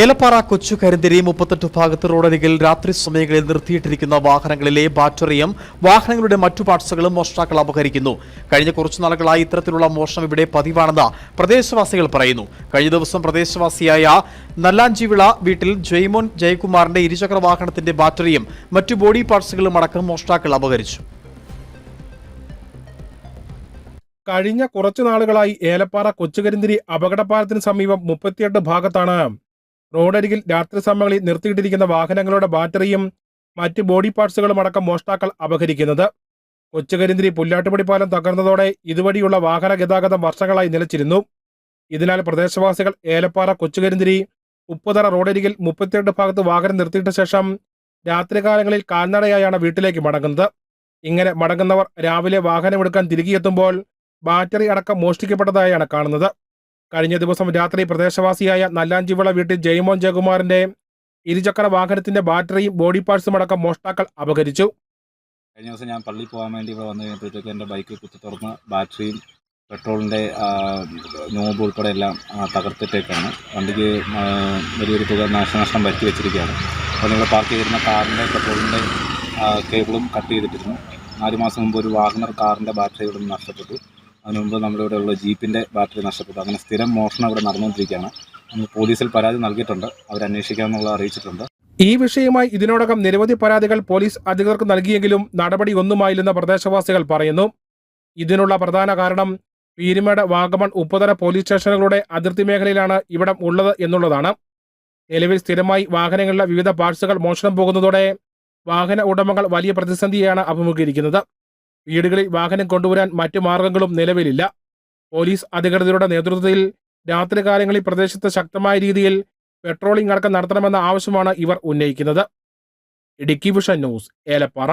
ഏലപ്പാറ കൊച്ചു കരിന്തിരി മുപ്പത്തെട്ട് ഭാഗത്ത് റോഡരികിൽ രാത്രി സമയങ്ങളിൽ നിർത്തിയിട്ടിരിക്കുന്ന വാഹനങ്ങളിലെ ബാറ്ററിയും വാഹനങ്ങളുടെ മറ്റു പാർട്സുകളും മോഷ്ടാക്കൾ അപഹരിക്കുന്നു. കഴിഞ്ഞ കുറച്ചു നാളുകളായി ഇത്തരത്തിലുള്ള മോഷണം ഇവിടെ പതിവാണെന്ന് പ്രദേശവാസികൾ പറയുന്നു. കഴിഞ്ഞ ദിവസം പ്രദേശവാസിയായ നല്ലാഞ്ചിവിള വീട്ടിൽ ജയ്മോൻ ജയകുമാറിന്റെ ഇരുചക്ര വാഹനത്തിന്റെ ബാറ്ററിയും മറ്റു ബോഡി പാർട്സുകളും അടക്കം മോഷ്ടാക്കൾ അപഹരിച്ചു. കഴിഞ്ഞ കുറച്ചു നാളുകളായി ഏലപ്പാറ കൊച്ചുകരിന്തിരി അപകടപാലത്തിന് സമീപം മുപ്പത്തിയെട്ട് ഭാഗത്താണ് റോഡരികിൽ രാത്രി സമയങ്ങളിൽ നിർത്തിയിട്ടിരിക്കുന്ന വാഹനങ്ങളുടെ ബാറ്ററിയും മറ്റ് ബോഡി പാർട്സുകളും അടക്കം മോഷ്ടാക്കൾ അപഹരിക്കുന്നത്. കൊച്ചുകരിന്തിരി പുല്ലാട്ടുപടി പാലം തകർന്നതോടെ ഇതുവഴിയുള്ള വാഹന ഗതാഗതം വർഷങ്ങളായി നിലച്ചിരുന്നു. ഇതിനാൽ പ്രദേശവാസികൾ ഏലപ്പാറ കൊച്ചുകരിന്തിരി ഉപ്പുതറ റോഡരികിൽ മുപ്പത്തിരണ്ട് ഭാഗത്ത് വാഹനം നിർത്തിയിട്ട ശേഷം രാത്രികാലങ്ങളിൽ കാൽനടയായാണ് വീട്ടിലേക്ക് മടങ്ങുന്നത്. ഇങ്ങനെ മടങ്ങുന്നവർ രാവിലെ വാഹനമെടുക്കാൻ തിരികെയെത്തുമ്പോൾ ബാറ്ററി അടക്കം മോഷ്ടിക്കപ്പെട്ടതായാണ് കാണുന്നത്. കഴിഞ്ഞ ദിവസം രാത്രി പ്രദേശവാസിയായ നല്ലാഞ്ചിവിള വീട്ടിൽ ജയ്മോൻ ജയകുമാറിന്റെ ഇരുചക്ര വാഹനത്തിന്റെ ബാറ്ററിയും ബോഡി പാർട്സും അടക്കം മോഷ്ടാക്കൾ അപഹരിച്ചു. കഴിഞ്ഞ ദിവസം ഞാൻ പള്ളിയിൽ പോകാൻ വേണ്ടി ഇവിടെ വന്നു കഴിഞ്ഞപ്പോഴത്തേക്ക് എന്റെ ബൈക്ക് കുത്തി തുറന്ന് ബാറ്ററിയും പെട്രോളിന്റെ നോബ് ഉൾപ്പെടെ എല്ലാം തകർത്തിട്ടേക്കാണ്. വണ്ടിക്ക് വലിയൊരു തുക നാശനഷ്ടം വരുത്തി വെച്ചിരിക്കുകയാണ്. അപ്പോൾ നിങ്ങൾ പാർക്ക് ചെയ്തിരുന്ന കാറിന്റെ പെട്രോളിന്റെ കേബിളും കട്ട് ചെയ്തിട്ടിരുന്നു. നാല് മാസം മുമ്പ് ഒരു വാഗണർ കാറിന്റെ ബാറ്ററി നഷ്ടപ്പെട്ടു. അതിന് മുമ്പ് നമ്മുടെ ഇവിടെ ഉള്ള ജീപ്പിന്റെ ബാറ്ററി നഷ്ടപ്പെട്ടു. അങ്ങനെ സ്ഥിരം മോഷണം ഇവിടെ നടന്നുകൊണ്ടിരിക്കുകയാണ്. നമ്മൾ പോലീസിൽ പരാതി നൽകിയിട്ടുണ്ട്. അവർ അന്വേഷിക്കാമെന്നുള്ള അറിയിച്ചിട്ടുണ്ട്. ഈ വിഷയമായി ഇതിനോടകം നിരവധി പരാതികൾ പോലീസ് അധികൃതർക്ക് നൽകിയെങ്കിലും നടപടി ഒന്നുമായില്ലെന്ന് പ്രദേശവാസികൾ പറയുന്നു. ഇതിനുള്ള പ്രധാന കാരണം പീരുമേട് വാഗമൺ ഉപ്പുതര പോലീസ് സ്റ്റേഷനുകളുടെ അതിർത്തി മേഖലയിലാണ് ഇവിടം ഉള്ളത് എന്നുള്ളതാണ്. നിലവിൽ സ്ഥിരമായി വാഹനങ്ങളിലെ വിവിധ പാർട്സുകൾ മോഷണം പോകുന്നതോടെ വാഹന ഉടമകൾ വലിയ പ്രതിസന്ധിയാണ് അഭിമുഖീകരിക്കുന്നത്. വീടുകളിൽ വാഹനം കൊണ്ടുവരാൻ മറ്റു മാർഗങ്ങളും നിലവിലില്ല. പോലീസ് അധികൃതരുടെ നേതൃത്വത്തിൽ രാത്രികാലങ്ങളിൽ പ്രദേശത്ത് ശക്തമായ രീതിയിൽ പെട്രോളിംഗ് അടക്കം നടത്തണമെന്ന ആവശ്യമാണ് ഇവർ ഉന്നയിക്കുന്നത്. Idukki vision news Elappara.